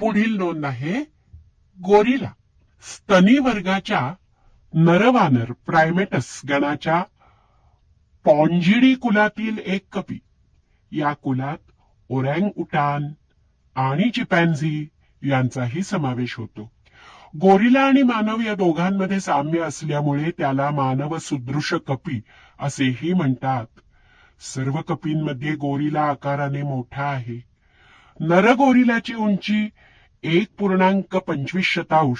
पुढील नोंद आहे गोरिला. स्तनी वर्गाच्या नरवानर प्रायमेटस गणाच्या पॉन्जिडी कुलातील एक कपी. या कुलात ओरँग उटान आणि चिपॅन्झी यांचाही समावेश होतो. गोरिला आणि मानव या दोघांमध्ये साम्य असल्यामुळे त्याला मानव सुदृश कपी असेही म्हणतात. सर्व कपींमध्ये गोरिला आकाराने मोठा आहे. नरगोरिलाची उंची एक पूर्णांक पंचवीस शतांश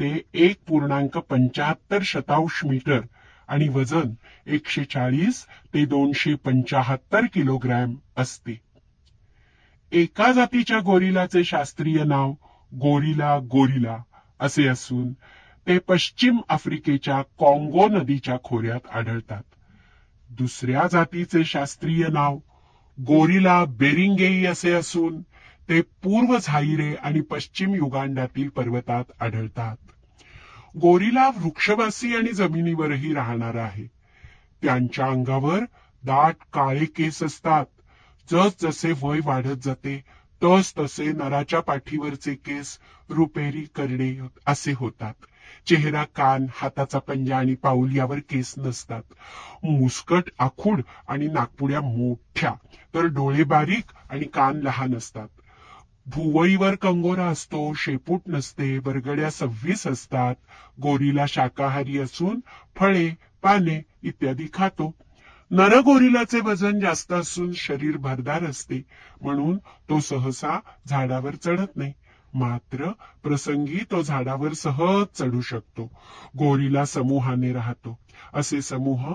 ते एक पूर्णांक पंचाहत्तर शतांश मीटर आणि वजन एकशे चाळीस ते दोनशे पंचाहत्तर किलोग्रॅम असते. एका जातीच्या गोरिलाचे शास्त्रीय नाव गोरिला गोरिला असे असून ते पश्चिम आफ्रिकेच्या कॉंगो नदीच्या खोऱ्यात आढळतात. दुसऱ्या जातीचे शास्त्रीय नाव गोरिला बेरिंगेई असे असून ते पूर्व झाईरे आणि पश्चिम युगांडातील पर्वतात आढळतात. गोरिला वृक्षवासी आणि जमिनीवरही राहणार आहे. त्यांच्या अंगावर दाट काळे केस असतात. जस जसे वय वाढत जाते तस तसे नराच्या पाठीवरचे केस रुपेरी करणे असे होतात. चेहरा कान हाताचा पंजा आणि पाऊल यावर केस नसतात. मुस्कट आखूड आणि नागपुड्या मोठ्या तर डोळे बारीक आणि कान लहान असतात. भुवईवर कंगोरा असतो शेपूट नसते बरगड्या सव्वीस असतात. गोरीला शाकाहारी असून फळे पाने इत्यादी खातो. नरगोरिलाचे वजन जास्त असून शरीर भरदार असते. म्हणून तो सहसा झाडावर चढत नाही. मात्र प्रसंगी तो झाडावर सहज चढू शकतो. गोरीला समूहाने राहतो. असे समूह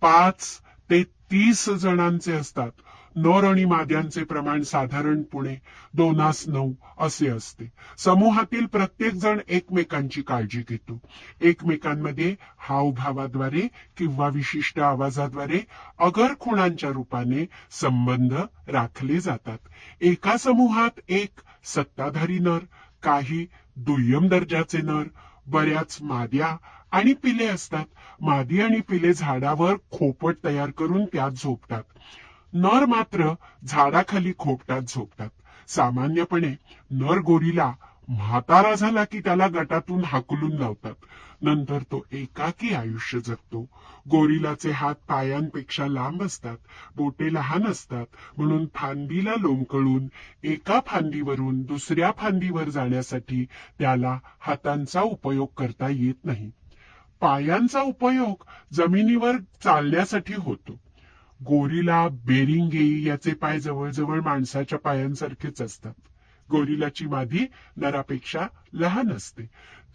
पाच ते तीस जणांचे असतात. नर आणि माद्यांचे प्रमाण साधारणपणे दोनास नऊ असे असते. समूहातील प्रत्येक जण एकमेकांची काळजी घेतो. एकमेकांमध्ये हावभावाद्वारे किंवा विशिष्ट आवाजाद्वारे अगर खुणांच्या रूपाने संबंध राखले जातात. एका समूहात एक सत्ताधारी नर काही दुय्यम दर्जाचे नर बऱ्याच माद्या आणि पिले असतात. मादी आणि पिले झाडावर खोपट तयार करून त्यात झोपतात. नर मात्र झाडाखाली खोपटात झोपतात. सामान्यपणे नर गोरीला म्हातारा झाला की त्याला गटातून हाकलून लावतात. नंतर तो एकाकी आयुष्य जगतो. गोरिलाचे हात पायांपेक्षा लांब असतात बोटे लहान असतात म्हणून फांदीला लोंबकळून एका फांदीवरून दुसऱ्या फांदीवर जाण्यासाठी त्याला हातांचा उपयोग करता येत नाही. पायांचा उपयोग जमिनीवर चालण्यासाठी होतो. गोरीला बेरिंगेई याचे पाय जवळजवळ माणसाच्या पायांसारखेच असतात. गोरिलाची मादी नरापेक्षा लहान असते.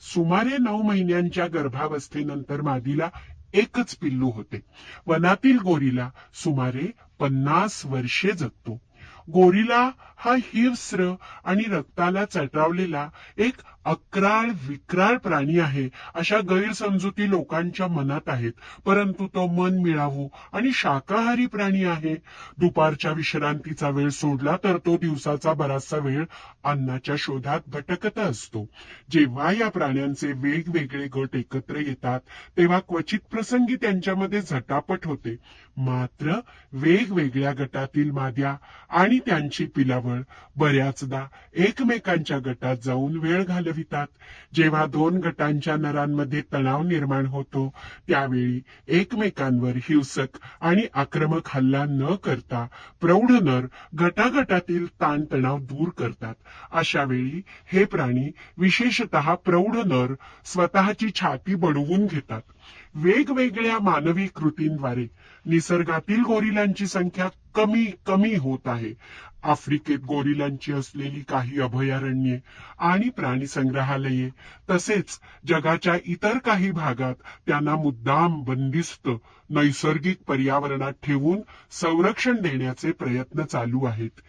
सुमारे नऊ महिन्यांच्या गर्भावस्थेनंतर मादीला एकच पिल्लू होते. वनातील गोरीला सुमारे पन्नास वर्षे जगतो. गोरीला हा हिंस्र आणि रक्ताला चटरावलेला एक अक्राळ विक्राळ प्राणी आहे. अशा गैरसमजुती लोकांच्या मनात आहेत. परंतु तो मन मिळावू आणि शाकाहारी प्राणी आहे. दुपारच्या विश्रांतीचा वेळ सोडला तर तो दिवसाचा बराचसा वेळ अन्नाच्या शोधात भटकत असतो. जेव्हा या प्राण्यांचे वेगवेगळे गट एकत्र येतात तेव्हा क्वचित प्रसंगी त्यांच्यामध्ये झटापट होते. मात्र वेगवेगळ्या गटातील माद्या आणि त्यांची पिलावळ बऱ्याचदा एकमेकांच्या गटात जाऊन वेळ घालवितात. जेव्हा दोन गटांच्या नरांमध्ये तणाव निर्माण होतो त्यावेळी एकमेकांवर हिंसक आणि आक्रमक हल्ला न करता प्रौढ नर गटागटातील ताणतणाव दूर करतात. अशा वेळी हे प्राणी विशेषत प्रौढ नर स्वतःची छाती बडवून घेतात. वेगवेगळ्या मानवी कृतींद्वारे निसर्गातील गोरिलांची संख्या कमी कमी होत आहे. आफ्रिकेत गोरिलांची असलेली काही अभयारण्ये आणि प्राणी संग्रहालये तसेच जगाच्या इतर काही भागात त्यांना मुद्दाम बंदिस्त नैसर्गिक पर्यावरणात ठेवून संरक्षण देण्याचे प्रयत्न चालू आहेत.